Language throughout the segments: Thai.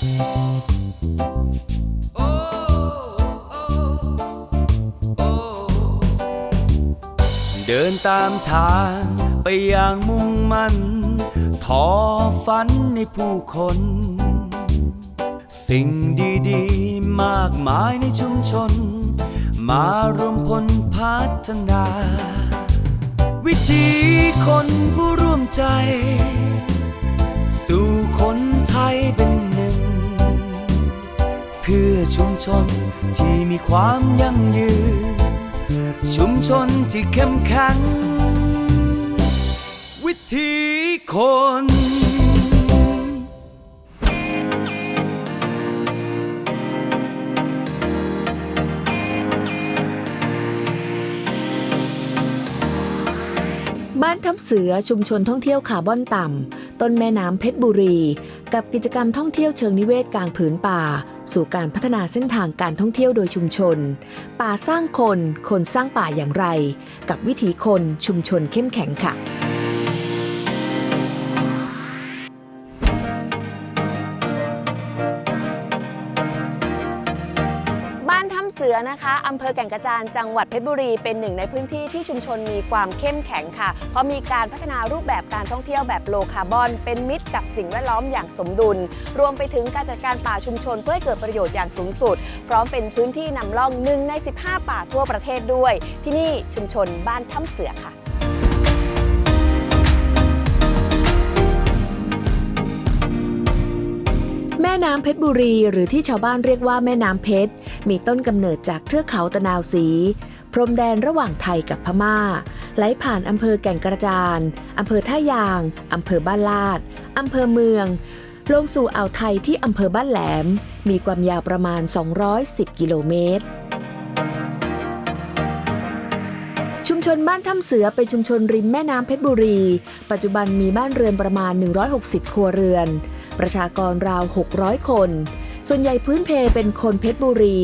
เดินตามทางไปอย่างมุ่งมั่นทอฝันในผู้คน สิ่งดีๆ มากมายในชุมชน มารวมพลพัฒนา วิธีคนผู้ร่วมใจ สู่คนไทยเป็น พื่อชุมชนที่มีความยั่งยืน ชุมชนที่เข้มแข็ง วิธีคนบ้านทับเสือชุมชนท่องเที่ยวคาร์บอนต่ำ ต้นแม่น้ำเพชรบุรี กับกิจกรรมท่องเที่ยวเชิงนิเวศกลางผืนป่า สู่การพัฒนาเส้นทางการท่องเที่ยวโดยชุมชน ป่าสร้างคน คนสร้างป่าอย่างไร กับวิถีคนชุมชนเข้มแข็งค่ะ นถ้ำเสือนะคะอำเภอแก่งกระจานจังหวัดเพชรบุรีเป็นหนึ่งในพื้นที่ที่ชุมชนมีความเข้มแข็งค่ะ เพราะมีการพัฒนารูปแบบการท่องเที่ยวแบบโลคาร์บอน เป็นมิตรกับสิ่งแวดล้อมอย่างสมดุล รวมไปถึงการจัดการป่าชุมชนเพื่อให้เกิดประโยชน์อย่างสูงสุด พร้อมเป็นพื้นที่นำร่องหนึ่งใน 15 ป่าทั่วประเทศด้วย ที่นี่ชุมชนบ้านถ้ำเสือค่ะแม่น้ำเพชรบุรี หรือที่ชาวบ้านเรียกว่าแม่น้ำเพชร มีต้นกำเนิดจากเทือกเขาตะนาวสี พรมแดนระหว่างไทยกับพม่า ไหลผ่านอำเภอแก่งกระจานอำเภอท่ายางอำเภอบ้านลาดอำเภอเมือง ลงสู่อ่าวไทยที่อำเภอบ้านแหลม มีความยาวประมาณ 210 กิโลเมตรชุมชนบ้านถ้ำเสือเป็นชุมชนริมแม่น้ำเพชรบุรี ปัจจุบันมีบ้านเรือนประมาณ 160 ครัวเรือน ประชากรราว 600 คน ส่วนใหญ่พื้นเพเป็นคนเพชรบุรี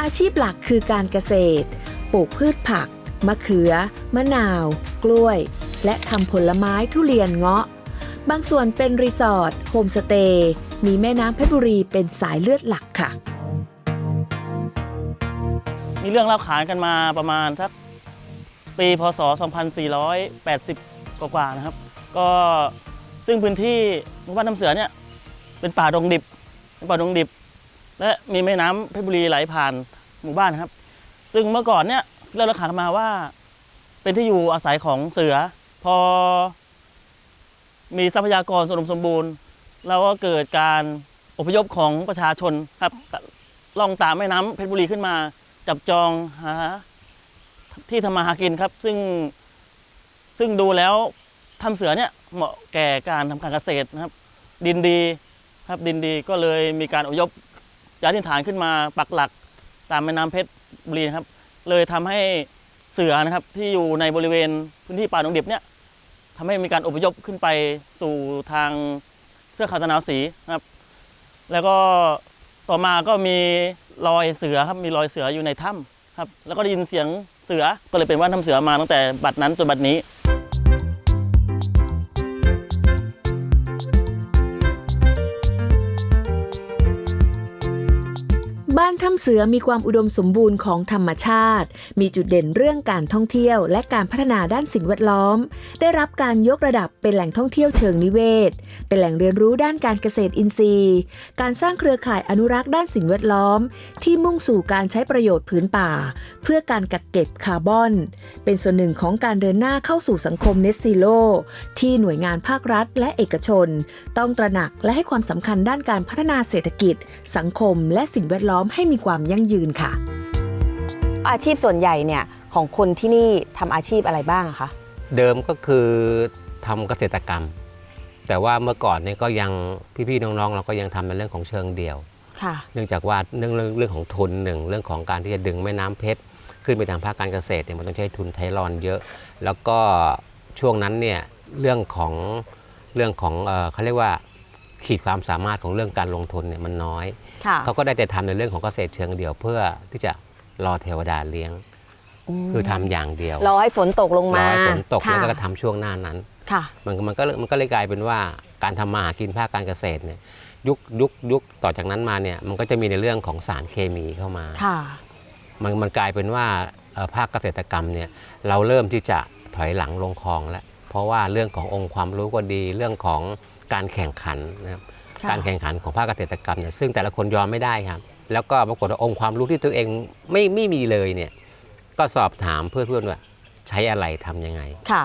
อาชีพหลักคือการเกษตร ปลูกพืชผัก มะเขือ มะนาว กล้วย และทำผลไม้ทุเรียนเงาะ บางส่วนเป็นรีสอร์ท โฮมสเตย์ มีแม่น้ำเพชรบุรีเป็นสายเลือดหลักค่ะ มีเรื่องเล่าขานกันมาประมาณสักปีพศ 2480 กว่าๆนะครับ ก็ซึ่งพื้นที่หมู่บ้านน้ำเสือเนี่ยเป็นป่าดงดิบ ป่าดงดิบ และมีแม่น้ำเพชรบุรีไหลผ่านหมู่บ้านครับ ซึ่งเมื่อก่อนเนี่ยเรื่องเล่าขานมาว่า เป็นที่อยู่อาศัยของเสือ พอ มีทรัพยากรสมสมบูรณ์แล้วก็เกิดการอพยพของประชาชนครับล่องตามแม่น้ำเพชรบุรีขึ้นมา จับจองหาที่ทำมาหากินครับ ซึ่งซึ่งดูแล้วทำเสือเนี่ยเหมาะแก่การทำการเกษตรนะครับ ดินดี ครับดินดีก็เลยมีการอพยพย้ายถิ่นฐานขึ้นมาปักหลักตามแม่น้ำเพชรบุรีนะครับ เลยทำให้เสือนะครับที่อยู่ในบริเวณพื้นที่ป่าดงดิบเนี่ยทำให้มีการอพยพขึ้นไปสู่ทางเทือขาตะนาวสีนะครับ แล้วก็ต่อมาก็มีรอยเสือครับมีรอยเสืออยู่ในถ้ำครับ แล้วก็ได้ยินเสียงเสือก็เลยเป็นว่าถ้ำเสือมาตั้งแต่บัดนั้นจนบัดนี้ บ้านถ้ำเสือมีความอุดมสมบูรณ์ของธรรมชาติ มีจุดเด่นเรื่องการท่องเที่ยว และการพัฒนาด้านสิ่งแวดล้อม ได้รับการยกระดับเป็นแหล่งท่องเที่ยวเชิงนิเวศ เป็นแหล่งเรียนรู้ด้านการเกษตรอินทรีย์ การสร้างเครือข่ายอนุรักษ์ด้านสิ่งแวดล้อม ที่มุ่งสู่การใช้ประโยชน์ผืนป่า เพื่อการกักเก็บคาร์บอน เป็นส่วนหนึ่งของการเดินหน้าเข้าสู่สังคมเนสซิโลที่หน่วยงานภาครัฐและเอกชน ต้องตระหนักและให้ความสำคัญด้านการพัฒนาเศรษฐกิจ สังคม และสิ่งแวดล้อมให้มีความยั่งยืนค่ะ อาชีพส่วนใหญ่เนี่ยของคนที่นี่ทำอาชีพอะไรบ้างอะคะ เดิมก็คือทำเกษตรกรรม แต่ว่าเมื่อก่อนเนี่ยก็ยังพี่ๆน้องๆ เราก็ยังทำในเรื่องของเชิงเดี่ยว ค่ะ เนื่องจากว่าเรื่องเรื่องเรื่องของทุนหนึ่งเรื่องของการที่จะดึงแม่น้ำเพชรขึ้นไปทางภาคการเกษตรเนี่ยมันต้องใช้ทุนไทยรอนเยอะ แล้วก็ช่วงนั้นเนี่ยเรื่องของเรื่องของเอ่อเขาเรียกว่า ขีดความสามารถของเรื่องการลงทุนเนี่ยมันน้อย ค่ะเขาก็ได้แต่ทำในเรื่องของเกษตรเชิงเดี่ยวเพื่อที่จะรอเทวดาเลี้ยงคือทำอย่างเดียวรอให้ฝนตกลงรมาอให้ฝนตกค่ะแล้วก็ทำช่วงหน้านั้น ค่ะ มันก็มันก็เลยมันก็เลยกลายเป็นว่าการทำมาหากินภาคการเกษตรเนี่ยยุคยุคยุคต่อจากนั้นมาเนี่ยมันก็จะมีในเรื่องของสารเคมีเข้ามา ค่ะ มันมันกลายเป็นว่าเอ่อภาคเกษตรกรรมเนี่ยเราเริ่มที่จะถอยหลังลงคลองแล้วเพราะว่าเรื่องขององค์ความรู้ก็ดีเรื่องของ การแข่งขันนะครับค่ะการแข่งขันของภาคเกษตรกรรมเนี่ยซึ่งแต่ละคนยอมไม่ได้ครับ แล้วก็ปรากฏว่าองค์ความรู้ที่ตัวเองไม่ไม่มีเลยเนี่ยก็สอบถามเพื่อนๆว่าใช้อะไรทำยังไงค่ะ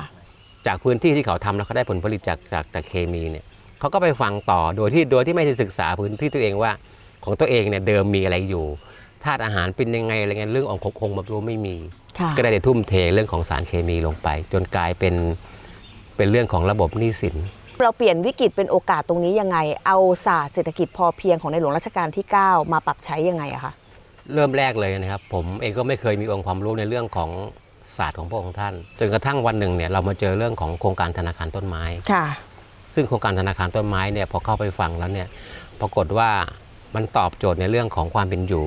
จากพื้นที่ที่เขาทำแล้วเขาได้ผลผลิตจากจากจากเคมีเนี่ยเขาก็ไปฟังต่อโดยที่โดยที่ไม่ได้ศึกษาพื้นที่ตัวเองว่าของตัวเองเนี่ยเดิมมีอะไรอยู่ธาตุอาหารเป็นยังไงอะไรเงี้ยเรื่องขององค์ความรู้ไม่มีค่ะก็ได้แต่ทุ่มเทเรื่องของสารเคมีลงไป จนกลายเป็นเป็นเรื่องของระบบหนี้สิน เราเปลี่ยนวิกฤตเป็นโอกาสตรงนี้ยังไง เอาศาสตร์เศรษฐกิจพอเพียงของในหลวงรัชกาลที่ 9 มาปรับใช้ยังไงอะคะเริ่มแรกเลยนะครับ ผมเองก็ไม่เคยมีองค์ความรู้ในเรื่องของศาสตร์ของพระองค์ท่าน จนกระทั่งวันหนึ่งเนี่ยเรามาเจอเรื่องของโครงการธนาคารต้นไม้ค่ะ ซึ่งโครงการธนาคารต้นไม้เนี่ยพอเข้าไปฟังแล้วเนี่ยปรากฏว่ามันตอบโจทย์ในเรื่องของความเป็นอยู่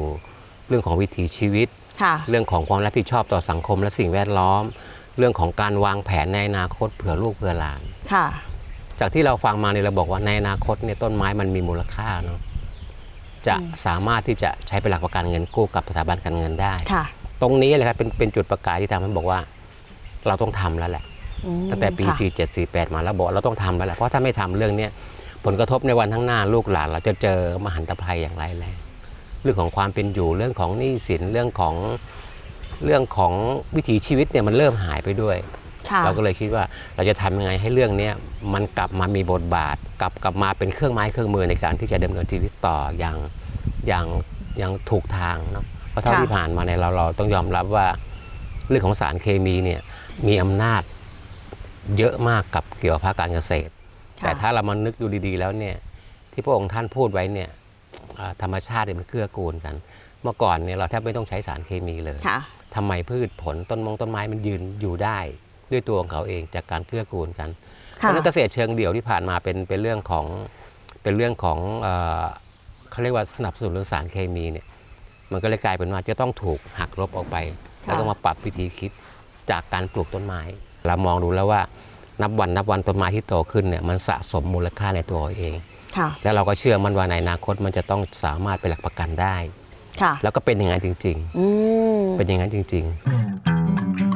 เรื่องของวิถีชีวิตค่ะเรื่องของความรับผิดชอบต่อสังคมและสิ่งแวดล้อม เรื่องของการวางแผนในอนาคตเผื่อลูกเผื่อหลานค่ะ จากที่เราฟังมาเนี่ยเราบอกว่าในอนาคตเนี่ยต้นไม้มันมีมูลค่าเนาะจะอืมสามารถที่จะใช้เป็นหลักประกันเงินกู้กับสถาบันการเงินได้ค่ะตรงนี้เลยครับเป็นเป็นจุดประกายที่ทำให้บอกว่า เราต้องทำแล้วแหละอืมตั้งแต่ปีค่ะ47 48 มาแล้วบอกเราต้องทำแล้วแหละ เพราะถ้าไม่ทำเรื่องเนี้ยผลกระทบในวันข้างหน้าลูกหลานเราจะเจอมหันตภัยอย่างไรายแรงเรื่องของความเป็นอยู่เรื่องของหนี้สินเรื่องของเรื่องของวิถีชีวิตเนี่ยมันเริ่มหายไปด้วยค่ะ เราก็เลยคิดว่าเราจะทำยังไงให้เรื่องเนี้ยมันกลับมามีบทบาท กลับกลับมาเป็นเครื่องไม้เครื่องมือในการที่จะดำเนินชีวิตต่ออย่างอย่างอย่างถูกทางเนาะเพราะเท่าค่ะที่ผ่านมาเนี่ยเราเราต้องยอมรับว่าเรื่องของสารเคมีเนี่ยมีอำนาจเยอะมากกับเกี่ยวกับภาคการเกษตรค่ะแต่ถ้าเรามานึกดูดีๆ แล้วเนี่ยที่พระองค์ท่านพูดไว้เนี่ยอ่าธรรมชาติเนี่ยมันเกื้อกูลกัน เมื่อก่อนเนี่ยเราแทบไม่ต้องใช้สารเคมีเลยค่ะทำไมพืชผลต้นมงต้นไม้มันยืนอยู่ได้ ด้วยตัวของเขาเองจากการเกื้อกูลกันเพค่ะราะฉะนั้นเกษตรเชิงเดี่ยวที่ผ่านมาเป็นเป็นเรื่องของเป็นเรื่องของเอ่อเขาเรียกว่าสนับสนุนเรื่องสารเคมีเนี่ยมันก็เลยกลายเป็นว่าจะต้องถูกหักลบออกไป แล้วก็มาปรับวิธีคิดจากการปลูกต้นไม้ เรามองดูแล้วว่านับวันนับวันต้นไม้ที่โตขึ้นเนี่ยมันสะสมมูลค่าในตัวเองค่ะแล้วเราก็เชื่อมันว่าในอนาคตมันจะต้องสามารถเป็นหลักประกันได้ค่ะแล้วก็เป็นอย่างนั้นจริงอืมๆเป็นอย่างนั้นจริง ๆ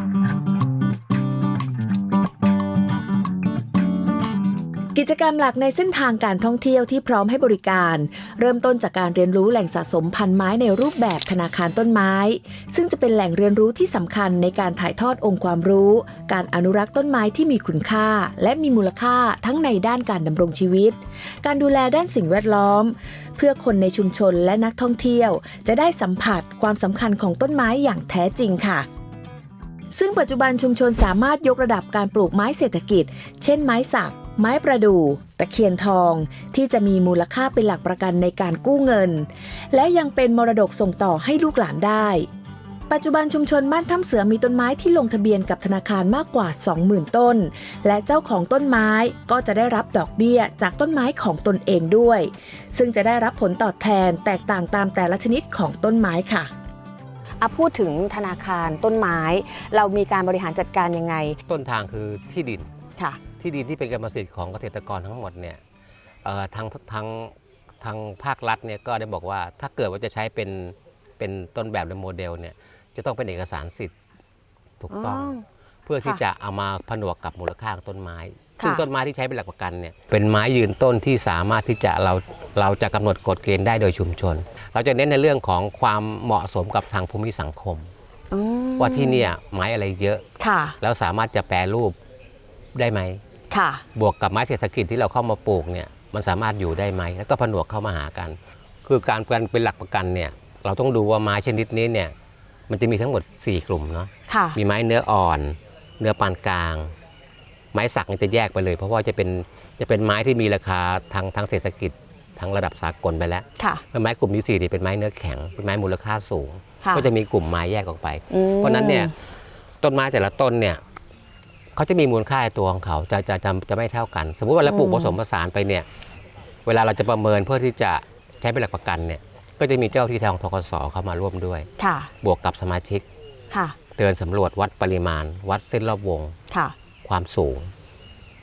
กิจกรรมหลักในเส้นทางการท่องเที่ยวที่พร้อมให้บริการ เริ่มต้นจากการเรียนรู้แหล่งสะสมพันธุ์ไม้ในรูปแบบธนาคารต้นไม้ ซึ่งจะเป็นแหล่งเรียนรู้ที่สำคัญในการถ่ายทอดองค์ความรู้ การอนุรักษ์ต้นไม้ที่มีคุณค่า และมีมูลค่าทั้งในด้านการดำรงชีวิต การดูแลด้านสิ่งแวดล้อม เพื่อคนในชุมชนและนักท่องเที่ยว จะได้สัมผัสความสำคัญของต้นไม้อย่างแท้จริงค่ะ ซึ่งปัจจุบันชุมชนสามารถยกระดับการปลูกไม้เศรษฐกิจ เช่นไม้สัก ไม้ประดู่ตะเคียนทอง ที่จะมีมูลค่าเป็นหลักประกันในการกู้เงิน และยังเป็นมรดกส่งต่อให้ลูกหลานได้ ปัจจุบันชุมชนบ้านถ้ำเสือมีต้นไม้ที่ลงทะเบียนกับธนาคารมากกว่า 20,000 ต้น และเจ้าของต้นไม้ก็จะได้รับดอกเบี้ยจากต้นไม้ของตนเองด้วย ซึ่งจะได้รับผลตอบแทนแตกต่างตามแต่ละชนิดของต้นไม้ค่ะ อะพูดถึงธนาคารต้นไม้ เรามีการบริหารจัดการยังไงต้นทางคือที่ดินค่ะ ที่ดินที่เป็นกรรมสิทธิ์ของเกษตรกรทั้งหมดเนี่ยเอ่อทางทางทางภาครัฐเนี่ยก็ได้บอกว่าถ้าเกิดว่าจะใช้เป็นเป็นต้นแบบหรือโมเดลเนี่ยจะต้องเป็นเอกสารสิทธิ์ถูกต้อง อ๋อเพื่อที่ค่ะ จะเอามาผนวกกับมูลค่าของต้นไม้ ซึ่งค่ะต้นไม้ที่ใช้เป็นหลักประกันเนี่ยเป็นไม้ยืนต้นที่สามารถที่จะเราเราจะกำหนดกฎเกณฑ์ได้โดยชุมชน เราจะเน้นในเรื่องของความเหมาะสมกับทางภูมิสังคมอืมว่าที่เนี่ยไม้อะไรเยอะค่ะ แล้วสามารถจะแปรรูปได้ไหมค่ะ บวกกับไม้เศรษฐกิจที่เราเข้ามาปลูกเนี่ยมันสามารถอยู่ได้ไหมแล้วก็ผนวกเข้ามาหากัน คือการการเป็นหลักประกันเนี่ยเราต้องดูว่าไม้ชนิดนี้เนี่ยมันจะมีทั้งหมด 4 กลุ่มเนาะค่ะมีไม้เนื้ออ่อน เนื้อปานกลาง ไม้สักเนี่ยจะแยกไปเลย เพราะว่าจะเป็นจะเป็นไม้ที่มีราคาทางทางเศรษฐกิจทางระดับสากลไปแล้วค่ะ ไม้กลุ่มที่สี่เนี่ยเป็นไม้เนื้อแข็งเป็นไม้มูลค่าสูง ค่ะก็จะมีกลุ่มไม้แยกออกไป อืม เพราะฉะนั้นเนี่ยต้นไม้แต่ละต้นเนี่ยเขาจะมีมูลค่าในตัวของเขาจะจะจะจะไม่เท่ากัน สมมุติว่าเราปลูกผสมผสานไปเนี่ยเวลาเราจะประเมินเพื่อที่จะใช้เป็นหลักประกันเนี่ยก็จะมีเจ้าที่ทางทกสเข้ามาร่วมด้วย ค่ะ บวกกับสมาชิกค่ะ เดินสำรวจวัดปริมาณ วัดเส้นรอบวง ค่ะ ความสูง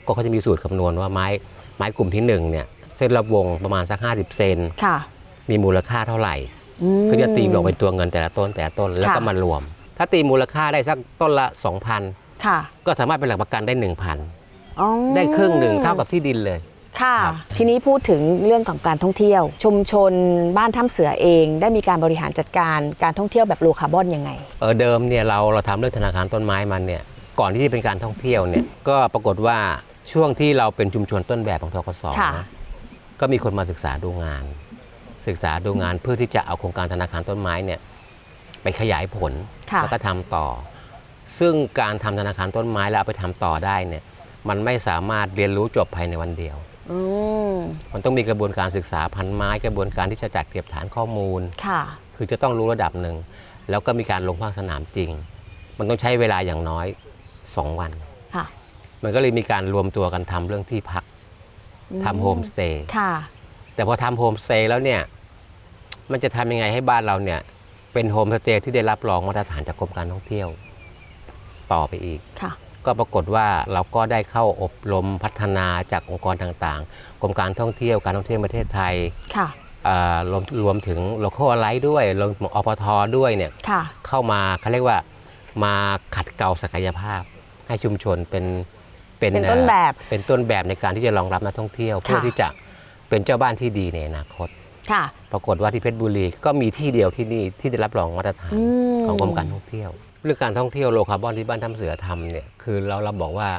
ก็เขาจะมีสูตรคำนวณว่าไม้ไม้กลุ่มที่หนึ่งเนี่ยเส้นรอบวงประมาณสัก 50 เซนค่ะมีมูลค่าเท่าไหร่อืมก็จะตีลงเป็นตัวเงินแต่ละต้นแต่ละต้นแล้วก็ค่ะมารวม ถ้าตีมูลค่าได้สักต้นละ 2,000ค่ะก็สามารถเป็นหลักประกันได้อ๋อ1,000 ได้ครึ่งหนึ่งเท่ากับที่ดินเลยค่ะครับทีนี้พูดถึงเรื่องของการท่องเที่ยว ชุมชนบ้านถ้ำเสือเองได้มีการบริหารจัดการการท่องเที่ยวแบบโลคาร์บอนยังไง เออเดิมเนี่ยเราเราทำเรื่องธนาคารต้นไม้มันเนี่ย ก่อนที่จะเป็นการท่องเที่ยวเนี่ยก็ปรากฏว่าช่วงที่เราเป็นชุมชนต้นแบบของทกศค่ะนะก็มีคนมาศึกษาดูงาน ศึกษาดูงานเพื่อที่จะเอาโครงการธนาคารต้นไม้เนี่ยไปขยายผลค่ะ แล้วก็ทำต่อ ซึ่งการทำธนาคารต้นไม้แล้วเอาไปทำต่อได้เนี่ยมันไม่สามารถเรียนรู้จบภายในวันเดียว อืมมันต้องมีกระบวนการศึกษาพันไม้ กระบวนการที่จะจัดเก็บฐานข้อมูล ค่ะ คือจะต้องรู้ระดับหนึ่ง แล้วก็มีการลงภาคสนามจริง มันต้องใช้เวลาอย่างน้อย 2 วัน ค่ะ มันก็เลยมีการรวมตัวกันทำเรื่องที่พักอืมทำโฮมสเตย์ค่ะ แต่พอทำโฮมสเตย์แล้วเนี่ย มันจะทำยังไงให้บ้านเราเนี่ย เป็นโฮมสเตย์ที่ได้รับรองมาตรฐานจากกรมการท่องเที่ยว ต่อไปอีก ค่ะ ก็ปรากฏว่าเราก็ได้เข้าอบรมพัฒนาจากองค์กรต่างๆ กรมการท่องเที่ยวการท่องเที่ยวประเทศไทย ค่ะอ่ารวมรวมถึงโล c a l ไลท์ด้วยรวมถึงอปทด้วยเนี่ย ค่ะ เข้ามาเขาเรียกว่ามาขัดเกลาศักยภาพ ให้ชุมชนเป็นเป็นต้นแบบเอ่อเป็นต้นแบบในการที่จะรองรับนักท่องเที่ยว เพื่อที่จะเป็นเจ้าบ้านที่ดีในอนาคต ค่ะ ปรากฏว่าที่เพชรบุรีก็มีที่เดียวที่นี่ที่ได้รับรองมาตรฐานอืม ของกรมการท่องเที่ยวเรื่องการท่องเที่ยวโลคาร์บอนที่บ้านถ้ำเสือทำเนี่ยคือเราเราบอกว่า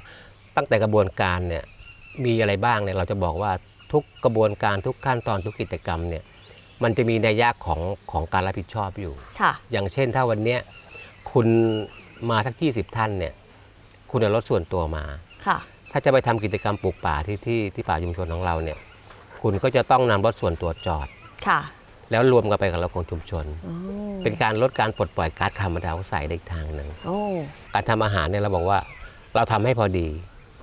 ตั้งแต่กระบวนการเนี่ยมีอะไรบ้างเนี่ยเราจะบอกว่าทุกกระบวนการทุกขั้นตอนทุกกิจกรรมเนี่ยมันจะมีนัยยะของของการรับผิดชอบอยู่ ค่ะ อย่างเช่นถ้าวันเนี้ยคุณมาทัก 20 ท่านเนี่ย คุณเอารถส่วนตัวมา ค่ะ ถ้าจะไปทำกิจกรรมปลูกป่าที่ที่ที่ป่าชุมชนของเราเนี่ย คุณก็จะต้องนำรถส่วนตัวจอด ค่ะ แล้วรวมกันไปกับรถของชุมชนอืมเป็นการลดการปลดปล่อยก๊าซคาร์บอนไดออกไซด์ได้อีกทางหนึ่งโอ้การทำอาหารเนี่ยเราบอกว่าเราทำให้พอดี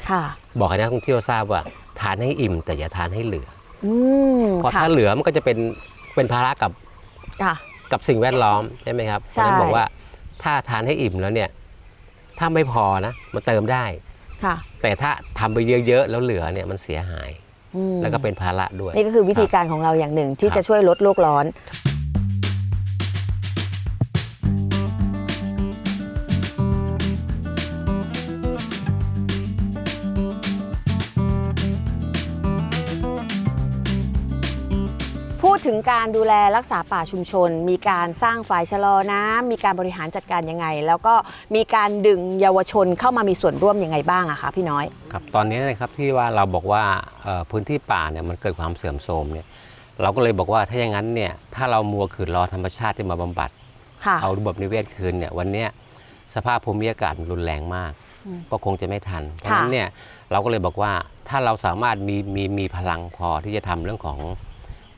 ค่ะ บอกให้นักท่องเที่ยวทราบว่า ทานให้อิ่ม แต่อย่าทานให้เหลืออืมเพราะค่ะถ้าเหลือมันก็จะเป็นเป็นภาระกับค่ะกับสิ่งแวดล้อมใช่ไหมครับเพใช่ราะฉะนั้นบอกว่าถ้าทานให้อิ่มแล้วเนี่ย ถ้าไม่พอนะมันเติมได้ ค่ะ แต่ถ้าทำไปเยอะๆแล้วเหลือเนี่ยมันเสียหาย อืมแล้วก็เป็นภาระด้วย นี่ก็คือวิธีการของเราอย่างหนึ่งที่ครับ จะช่วยลดโลกร้อน ถึงการดูแลรักษาป่าชุมชน มีการสร้างฝ่ายชะลอน้ำมีการบริหารจัดการยังไง แล้วก็มีการดึงเยาวชนเข้ามามีส่วนร่วมยังไงบ้างอะคะพี่น้อย ครับตอนนี้นะครับที่ว่าเราบอกว่าเอ่อพื้นที่ป่าเนี่ยมันเกิดความเสื่อมโทรมเนี่ยเราก็เลยบอกว่าถ้าอย่างนั้นเนี่ยถ้าเรามัวขืนรอธรรมชาติที่มาบำบัด ค่ะ เอาระบบนิเวศคืนเนี่ยวันเนี้ยสภาพภูมิอากาศมันรุนแรงมาก อืมก็คงจะไม่ทัน เพราะฉะนั้นเนี่ยเราก็เลยบอกว่าถ้าเราสามารถมีมีมีพลังพอที่จะทำเรื่องของ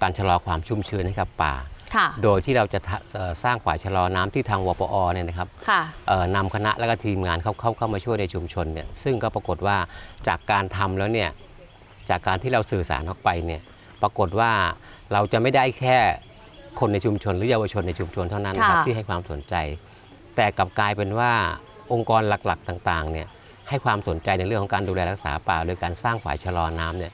การชะลอความชุ่มชื้นให้กับป่าค่ะโดยที่เราจะทะเอ่อสร้างฝ่ายชะลอน้ำที่ทางวปอเนี่ยนะครับค่ะเอ่อนำคณะและก็ทีมงานเข้าเข้าเข้ามาช่วยในชุมชนเนี่ยซึ่งก็ปรากฏว่าจากการทำแล้วเนี่ยจากการที่เราสื่อสารออกไปเนี่ยปรากฏว่าเราจะไม่ได้แค่คนในชุมชน หรือเยาวชนในชุมชนเท่านั้นนะครับค่ะที่ให้ความสนใจ แต่กลับกลายเป็นว่าองค์กรหลักๆต่างๆเนี่ยให้ความสนใจในเรื่องของการดูแลรักษาป่า โดยการสร้างฝ่ายชะลอน้ำเนี่ย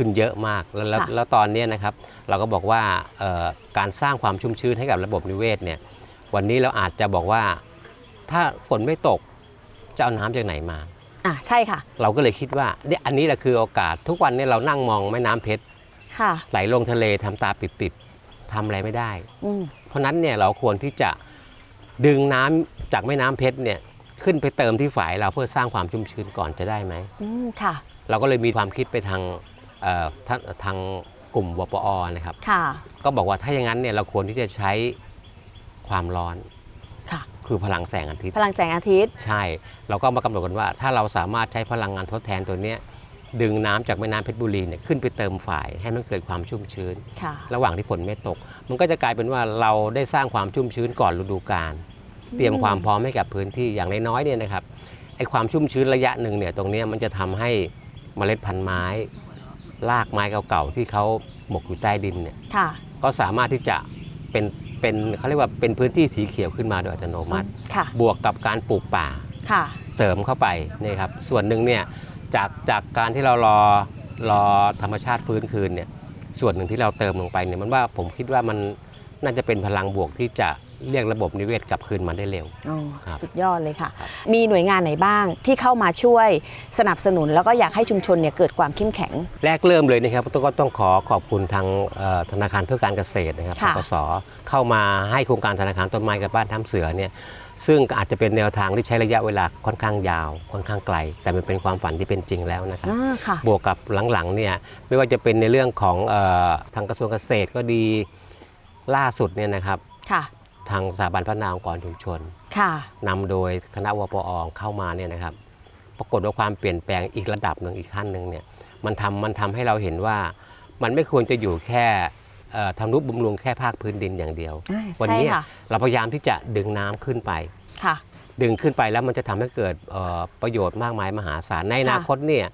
ขึ้นเยอะมากแล้วแล้วค่ะ แล้วตอนเนี้ยนะครับ เราก็บอกว่าเอ่อการสร้างความชุ่มชื้นให้กับระบบนิเวศเนี่ยวันนี้เราอาจจะบอกว่า ถ้าฝนไม่ตกจะเอาน้ำจากไหนมา อะใช่ค่ะเราก็เลยคิดว่าเนี่ยอันนี้แหละคือโอกาสทุกวันเนี้เรานั่งมองแม่น้ำเพชรค่ะไหลลงทะเลทำตาปิบๆทำอะไรไม่ได้ อืมเพราะฉะนั้นเนี่ยเราควรที่จะดึงน้ำจากแม่น้ำเพชรเนี่ยขึ้นไปเติมที่ฝายเราเพื่อสร้างความชุ่มชื้นก่อนจะได้ไหม อืมค่ะ เราก็เลยมีความคิดไปทาง เอ่อทางทางกลุ่มวปอนะครับ ค่ะ ก็บอกว่าถ้าอย่างนั้นเนี่ยเราควรที่จะใช้ความร้อนค่ะ คือพลังแสงอาทิตย์ พลังแสงอาทิตย์ ใช่ เราก็มากำหนดกันว่า ถ้าเราสามารถใช้พลังงานทดแทนตัวเนี้ยดึงน้ำจากแม่น้ำเพชรบุรีเนี่ยขึ้นไปเติมฝ่ายให้มันเกิดความชุ่มชื้น ค่ะระหว่างที่ฝนไม่ตก มันก็จะกลายเป็นว่าเราได้สร้างความชุ่มชื้นก่อนฤดูกาลเตรียมความพร้อมให้กับพื้นที่อย่างน้อยๆเนี่ยนะครับไอ้ความชุ่มชื้นระยะหนึ่งเนี่ยตรงเนี้ยมันจะทำให้เมล็ดพันธุ์ไม้ รากไม้เก่าๆที่เขาหมกอยู่ใต้ดินเนี่ยค่ะ ก็สามารถที่จะเป็นเป็นเขาเรียกว่าเป็นพื้นที่สีเขียวขึ้นมาโดยอัตโนมัติ ค่ะ บวกกับการปลูกป่าค่ะ เสริมเข้าไปนี่ครับส่วนหนึ่งเนี่ยจากจากการที่เรารอรอธรรมชาติฟื้นคืนเนี่ยส่วนหนึ่งที่เราเติมลงไปเนี่ยมันว่าผมคิดว่ามันน่าจะเป็นพลังบวกที่จะ เรียกระบบนิเวศกลับคืนมาได้เร็วอ๋อครับสุดยอดเลยค่ะ ครับ มีหน่วยงานไหนบ้างที่เข้ามาช่วยสนับสนุน แล้วก็อยากให้ชุมชนเนี่ยเกิดความเข้มแข็ง แรกเริ่มเลยนะครับต้องก็ต้องขอขอบคุณทางเอ่อธนาคารเพื่อการเกษตรนะครับค่ะ กสเข้ามาให้โครงการธนาคารต้นไม้กับบ้านถ้ำเสือเนี่ยซึ่งอาจจะเป็นแนวทางที่ใช้ระยะเวลาค่อนข้างยาว ค่อนข้างไกล แต่มันเป็นความฝันที่เป็นจริงแล้วนะครับ อ่าค่ะ บวกกับหลังๆเนี่ยไม่ว่าจะเป็นในเรื่องของเออทางกระทรวงเกษตรก็ดีล่าสุดเนี่ยนะครับ ค่ะ ทางสถาบันพัฒนาองค์กรชุมชนค่ะนำโดยคณะวปอเข้ามาเนี่ยนะครับ ปรากฏว่าความเปลี่ยนแปลงอีกระดับหนึ่งอีกขั้นหนึ่งเนี่ยมันทำมันทำให้เราเห็นว่ามันไม่ควรจะอยู่แค่เอ่อทำนุบำรุงแค่ภาคพื้นดินอย่างเดียวอ่าวันใช่นี้ค่ะเราพยายามที่จะดึงน้ำขึ้นไปค่ะ ดึงขึ้นไปแล้วมันจะทำให้เกิดเอ่อประโยชน์มากมายมหาศาลในอนาคตเนี่ย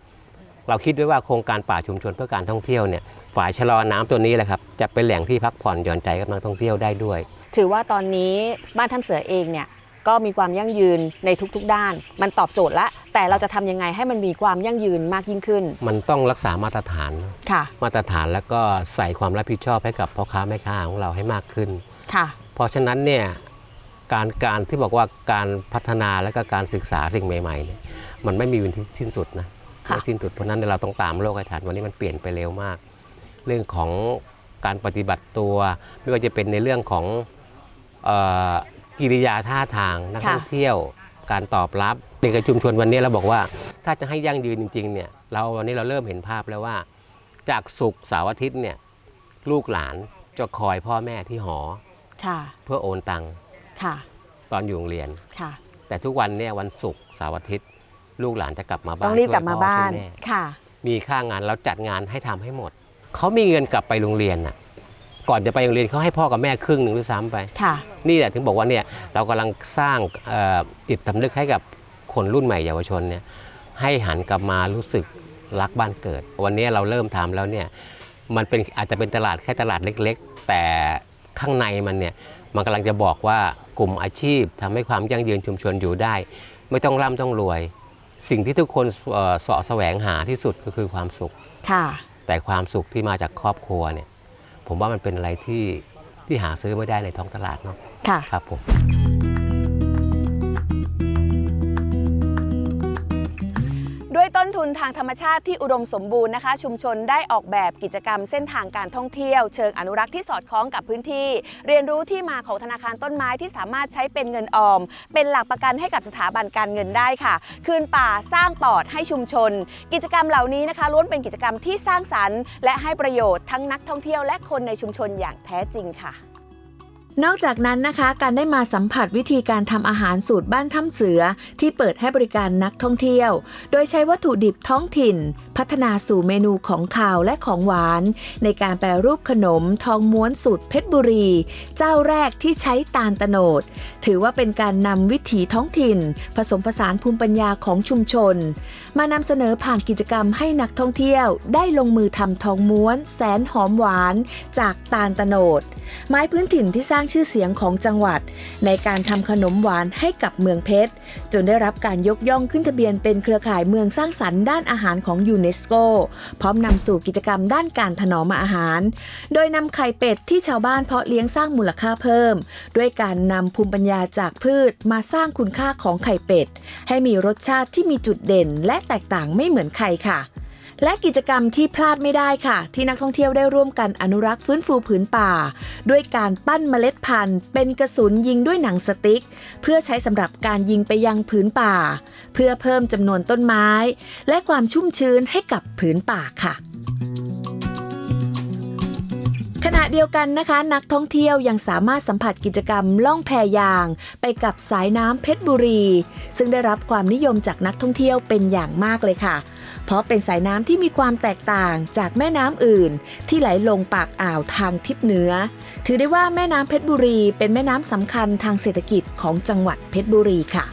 เราคิดไว้ว่าโครงการป่าชุมชนเพื่อการท่องเที่ยวเนี่ยฝ่ายชะลอน้ำตัวนี้แหละครับจะเป็นแหล่งที่พักผ่อนหย่อนใจกับนักท่องเที่ยวได้ด้วย ถือว่าตอนนี้บ้านถ้ำเสือเองเนี่ยก็มีความยั่งยืนในทุกๆด้าน มันตอบโจทย์แล้วแต่เราจะทำยังไงให้มันมีความยั่งยืนมากยิ่งขึ้นมันต้องรักษามาตรฐาน ค่ะมาตรฐานแล้วก็ใส่ความรับผิดชอบให้กับพ่อค้าแม่ค้าของเราให้มากขึ้น ค่ะ เพราะฉะนั้นเนี่ยการการที่บอกว่าการพัฒนาและก็การศึกษาสิ่งใหม่ๆเนี่ยมันไม่มีวันที่สิ้นสุดนะค่ะ ไม่สิ้นสุดเพราะฉะนั้นเราต้องตามโลกให้ทันวันนี้มันเปลี่ยนไปเร็วมาก เรื่องของการปฏิบัติตัว ไม่ว่าจะเป็นในเรื่องของเอ่อ กิริยาท่าทางนักท่องเที่ยว การตอบรับในกับชุมชนวันนี้เราบอกว่า ถ้าจะให้ยั่งยืนจริงๆเนี่ยเราวันนี้เราเริ่มเห็นภาพแล้วว่า จากศุกร์เสาร์อาทิตย์เนี่ยลูกหลานจะคอยพ่อแม่ที่หอค่ะเพื่อโอนตังค์ค่ะตอนอยู่โรงเรียนค่ะแต่ทุกวันเนี่ยวันศุกร์เสาร์อาทิตย์ ลูกหลานจะกลับมาบ้านต้องรีบช่วยกลับมาพ่อบ้านช่วยแม่ค่ะ มีค่างานเราจัดงานให้ทำให้หมดเขามีเงินกลับไปโรงเรียนน่ะ ก่อนจะไปโรงเรียนเขาให้พ่อกับแม่ครึ่งหนึ่งด้วยซ้ำไปค่ะ นี่แหละถึงบอกว่าเนี่ยเรากำลังสร้างเอ่อจิตสำนึกให้กับคนรุ่นใหม่เยาวชนเนี่ยให้หันกลับมารู้สึกรักบ้านเกิด วันนี้เราเริ่มทำแล้วเนี่ยมันเป็นอาจจะเป็นตลาดแค่ตลาดเล็ก ๆ แต่ข้างในมันเนี่ยมันกำลังจะบอกว่ากลุ่มอาชีพทำให้ความยั่งยืนชุมชนอยู่ได้ ไม่ต้องร่ำต้องรวย สิ่งที่ทุกคนเอ่อเสาะแสวงหาที่สุดก็คือความสุข ค่ะ แต่ความสุขที่มาจากครอบครัวเนี่ย ผมว่ามันเป็นอะไรที่ที่หาซื้อไม่ได้ในท้องตลาดเนาะค่ะครับผม ต้นทุนทางธรรมชาติที่อุดมสมบูรณ์นะคะ ชุมชนได้ออกแบบกิจกรรมเส้นทางการท่องเที่ยว เชิงอนุรักษ์ที่สอดคล้องกับพื้นที่ เรียนรู้ที่มาของธนาคารต้นไม้ที่สามารถใช้เป็นเงินออม เป็นหลักประกันให้กับสถาบันการเงินได้ค่ะ คืนป่าสร้างปอดให้ชุมชน กิจกรรมเหล่านี้นะคะล้วนเป็นกิจกรรมที่สร้างสรรค์ และให้ประโยชน์ทั้งนักท่องเที่ยวและคนในชุมชนอย่างแท้จริงค่ะ นอกจากนั้นนะคะ การได้มาสัมผัสวิธีการทำอาหารสูตรบ้านถ้ำเสือ ที่เปิดให้บริการนักท่องเที่ยว โดยใช้วัตถุดิบท้องถิ่น พัฒนาสู่เมนูของขาวและของหวาน ในการแปรรูปขนมทองม้วนสูตรเพชรบุรี เจ้าแรกที่ใช้ตาลตโนด ถือว่าเป็นการนำวิถีท้องถิ่น ผสมผสานภูมิปัญญาของชุมชน มานำเสนอผ่านกิจกรรมให้นักท่องเที่ยวได้ลงมือทำทองม้วน แสนหอมหวาน จากตาลตโนด ไม้พื้นถิ่นที่สร้างชื่อเสียงของจังหวัด ในการทำขนมหวานให้กับเมืองเพชร จนได้รับการยกย่องขึ้นทะเบียนเป็นเครือข่ายเมืองสร้างสรรค์ด้านอาหารของยูเนสโก พร้อมนำสู่กิจกรรมด้านการถนอมอาหาร โดยนำไข่เป็ดที่ชาวบ้านเพาะเลี้ยงสร้างมูลค่าเพิ่ม ด้วยการนำภูมิปัญญาจากพืชมาสร้างคุณค่าของไข่เป็ด ให้มีรสชาติที่มีจุดเด่นและแตกต่างไม่เหมือนใครค่ะ และกิจกรรมที่พลาดไม่ได้ค่ะ ที่นักท่องเที่ยวได้ร่วมกันอนุรักษ์ฟื้นฟูผืนป่า ด้วยการปั้นเมล็ดพันธุ์ เป็นกระสุนยิงด้วยหนังสติ๊ก เพื่อใช้สำหรับการยิงไปยังผืนป่า เพื่อเพิ่มจำนวนต้นไม้ และความชุ่มชื้นให้กับผืนป่าค่ะขณะเดียวกันนะคะ นักท่องเที่ยวยังสามารถสัมผัสกิจกรรมล่องแพยาง ไปกับสายน้ำเพชรบุรี ซึ่งได้รับความนิยมจากนักท่องเที่ยวเป็นอย่างมากเลยค่ะ เพราะเป็นสายน้ำที่มีความแตกต่างจากแม่น้ำอื่น ที่ไหลลงปากอ่าวทางทิศเหนือ ถือได้ว่าแม่น้ำเพชรบุรีเป็นแม่น้ำสำคัญทางเศรษฐกิจของจังหวัดเพชรบุรีค่ะ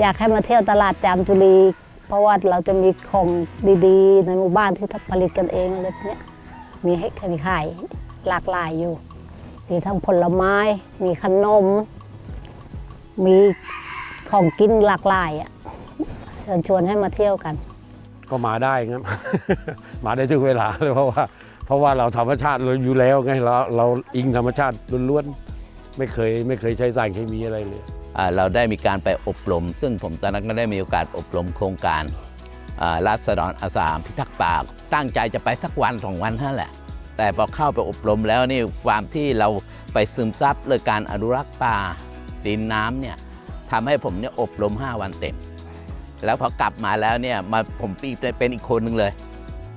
อยากให้มาเที่ยวตลาดจามจุรีเพราะว่าเราจะมีของดีๆ ในหมู่บ้านที่ผลิตกันเองอะไรเนี้ยมีให้ขายหลากหลายอยู่มีทั้งผลไม้ มีขนม มีของกินหลากหลายอะ ชิญชวนให้มาเที่ยวกัน ก็มาได้ครับ มาได้ทุกเวลาเลยเพราะว่า เพราะว่าเราธรรมชาติเราอยู่แล้วไงเราเราอิงธรรมชาติล้วนๆไม่เคยไม่เคยใช้สารเคมีอะไรเลยอ่าเราได้มีการไปอบรม ซึ่งผมตอนนั้นก็ได้มีโอกาสอบรมโครงการอ่าราษฎรอาสาพิทักษ์ป่าตั้งใจจะไปสักวันสองวันเท่านั้นแหละ แต่พอเข้าไปอบรมแล้วนี่ความที่เราไปซึมซับเรื่องการอนุรักษ์ป่าดินน้ำเนี่ยทำให้ผมเนี่ยอบรม 5 วันเต็ม แล้วพอกลับมาแล้วเนี่ยมาผมปีเป็นอีกคนหนึ่งเลย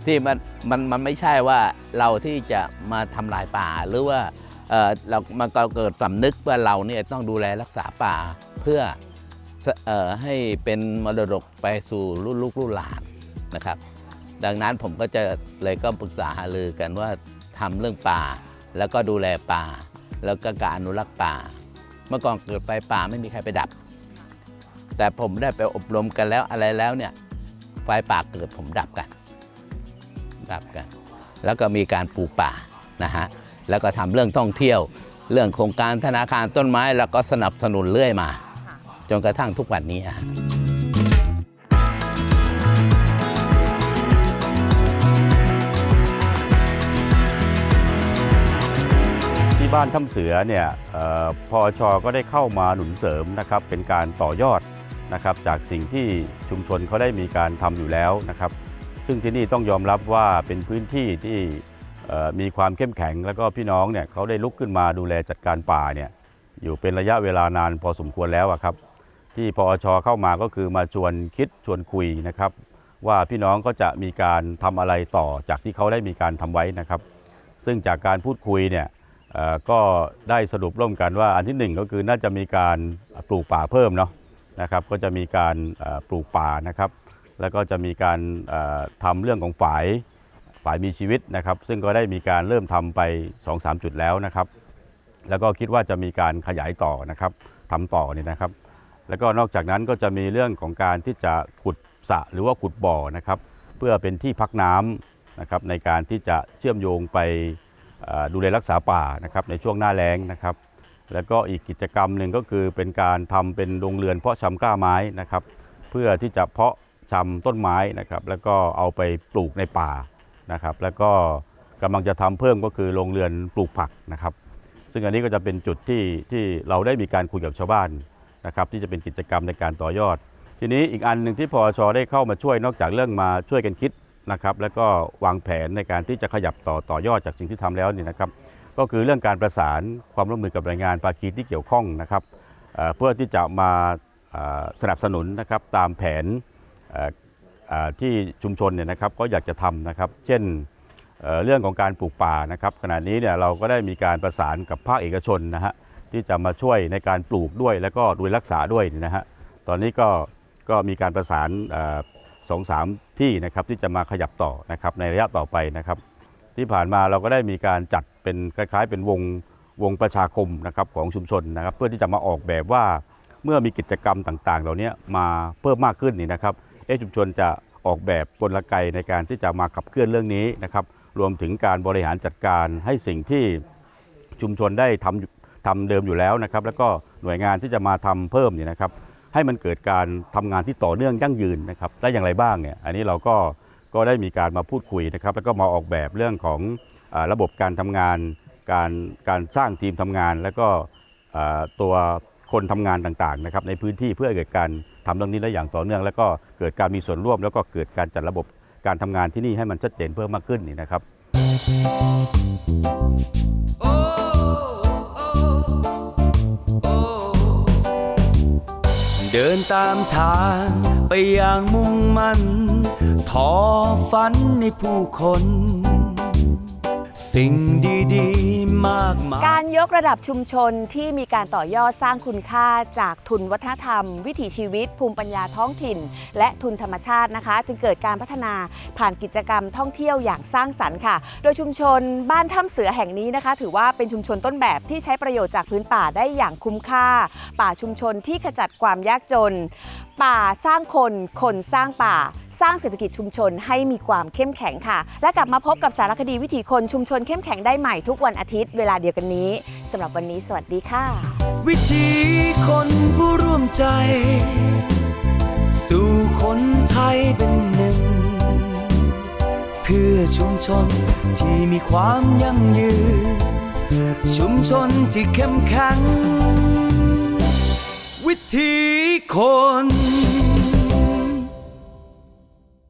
ที่มันมันมันไม่ใช่ว่าเราที่จะมาทำลายป่าหรือว่าเออเรามันก็เกิดสำนึกว่าเราเนี่ยต้องดูแลรักษาป่าเพื่อเออให้เป็นมรดกไปสู่รุ่นลูกรุ่นหลานนะครับ ดังนั้นผมก็จะเลยก็ปรึกษาหารือกันว่าทำเรื่องป่า แล้วก็ดูแลป่า แล้วก็การอนุรักษ์ป่า เมื่อก่อนเกิดไฟป่าไม่มีใครไปดับ แต่ผมได้ไปอบรมกันแล้วอะไรแล้วเนี่ยไฟป่าเกิดผมดับกัน ดับกัน แล้วก็มีการปลูกป่านะฮะแล้วก็ทำเรื่องท่องเที่ยว เรื่องโครงการธนาคารต้นไม้ แล้วก็สนับสนุนเรื่อยมา จนกระทั่งทุกวันนี้ฮะที่บ้านถ้ำเสือเนี่ยออพอชก็ได้เข้ามาหนุนเสริมนะครับเป็นการต่อยอด นะครับจากสิ่งที่ชุมชนเขาได้มีการทำอยู่แล้วนะครับ ซึ่งที่นี่ต้องยอมรับว่าเป็นพื้นที่ที่มีความเข้มแข็ง แล้วก็พี่น้องเนี่ยเขาได้ลุกขึ้นมาดูแลจัดการป่าเนี่ยอยู่เป็นระยะเวลานานพอสมควรแล้วครับ ที่พอชเข้ามาก็คือมาชวนคิดชวนคุยนะครับ ว่าพี่น้องก็จะมีการทำอะไรต่อจากที่เขาได้มีการทำไว้นะครับ ซึ่งจากการพูดคุยเนี่ยก็ได้สรุปร่วมกันว่าอันที่หนึ่งก็คือน่าจะมีการปลูกป่าเพิ่มเนาะ นะครับก็จะมีการปลูกป่านะครับ แล้วก็จะมีการเอ่อทำเรื่องของฝายฝายมีชีวิตนะครับ ซึ่งก็ได้มีการเริ่มทำไป 2-3 จุดแล้วนะครับ แล้วก็คิดว่าจะมีการขยายต่อนะครับทำต่อเนี่ยนะครับ แล้วก็นอกจากนั้นก็จะมีเรื่องของการที่จะขุดสระหรือว่าขุดบ่อนะครับ เพื่อเป็นที่พักน้ำนะครับในการที่จะเชื่อมโยงไปดูแลรักษาป่านะครับในช่วงหน้าแล้งนะครับ แล้วก็อีกกิจกรรมหนึ่งก็คือเป็นการทำเป็นโรงเรือนเพาะชำกล้าไม้นะครับ เพื่อที่จะเพาะชำต้นไม้นะครับ แล้วก็เอาไปปลูกในป่านะครับ แล้วก็กำลังจะทำเพิ่มก็คือโรงเรือนปลูกผักนะครับ ซึ่งอันนี้ก็จะเป็นจุดที่ที่เราได้มีการคุยกับชาวบ้านนะครับ ที่จะเป็นกิจกรรมในการต่อยอด ทีนี้อีกอันหนึ่งที่พอชได้เข้ามาช่วยนอกจากเรื่องมาช่วยกันคิดนะครับ แล้วก็วางแผนในการที่จะขยับต่อต่อยอดจากสิ่งที่ทำแล้วนี่นะครับ ก็คือเรื่องการประสานความร่วมมือกับหน่วยงานภาคีที่เกี่ยวข้องนะครับเพื่อที่จะมาสนับสนุนนะครับตามแผนที่ชุมชนเนี่ยนะครับก็อยากจะทำนะครับ เช่นเรื่องของการปลูกป่านะครับขณะนี้เนี่ยเราก็ได้มีการประสานกับภาคเอกชนนะฮะที่จะมาช่วยในการปลูกด้วย แล้วก็ดูแลรักษาด้วยนะฮะตอนนี้ก็ก็มีการประสานสองสามที่นะครับที่จะมาขยับต่อนะครับในระยะต่อไปนะครับ ที่ผ่านมาเราก็ได้มีการจัดเป็นคล้าย ๆ เป็นวงวงประชาคมนะครับของชุมชนนะครับ เพื่อที่จะมาออกแบบว่าเมื่อมีกิจกรรมต่าง ๆ เหล่านี้มาเพิ่มมากขึ้นนี่นะครับเอชุมชนจะออกแบบกลไกในการที่จะมาขับเคลื่อนเรื่องนี้นะครับ รวมถึงการบริหารจัดการให้สิ่งที่ชุมชนได้ทำทำเดิมอยู่แล้วนะครับ แล้วก็หน่วยงานที่จะมาทำเพิ่มเนี่ยนะครับ ให้มันเกิดการทำงานที่ต่อเนื่องยั่งยืนนะครับได้อย่างไรบ้างเนี่ยอันนี้เราก็ ก็ได้มีการมาพูดคุยนะครับ แล้วก็มาออกแบบเรื่องของอระบบการทำงาน การการสร้างทีมทำงาน แล้วก็อ่าตัวคนทำงานต่างๆนะครับในพื้นที่เพื่อให้เกิดการทำเรื่องนี้ได้อย่างต่อเนื่อง แล้วก็เกิดการมีส่วนร่วม แล้วก็เกิดการจัดระบบการทำงานที่นี่ให้มันชัดเจนเพิ่มมากขึ้นนี่นะครับ เดินตามทางไปอย่างมุ่งมั่น ทอฝันในผู้คน สิ่งดีๆ มากมาย การยกระดับชุมชนที่มีการต่อยอดสร้างคุณค่าจากทุนวัฒนธรรม วิถีชีวิต ภูมิปัญญาท้องถิ่น และทุนธรรมชาตินะคะ จึงเกิดการพัฒนาผ่านกิจกรรมท่องเที่ยวอย่างสร้างสรรค์ค่ะ โดยชุมชนบ้านถ้ำเสือแห่งนี้นะคะ ถือว่าเป็นชุมชนต้นแบบที่ใช้ประโยชน์จากพื้นป่าได้อย่างคุ้มค่า ป่าชุมชนที่ขจัดความยากจน ป่าสร้างคนคนสร้างป่า สร้างเศรษฐกิจชุมชนให้มีความเข้มแข็งค่ะ และกลับมาพบกับสารคดีวิถีคนชุมชนเข้มแข็งได้ใหม่ทุกวันอาทิตย์เวลาเดียวกันนี้สำหรับวันนี้สวัสดีค่ะ วิธีคนผู้ร่วมใจ สู่คนไทยเป็นหนึ่ง เพื่อชุมชนที่มีความยั่งยืน ชุมชนที่เข้มแข็ง วิถีคน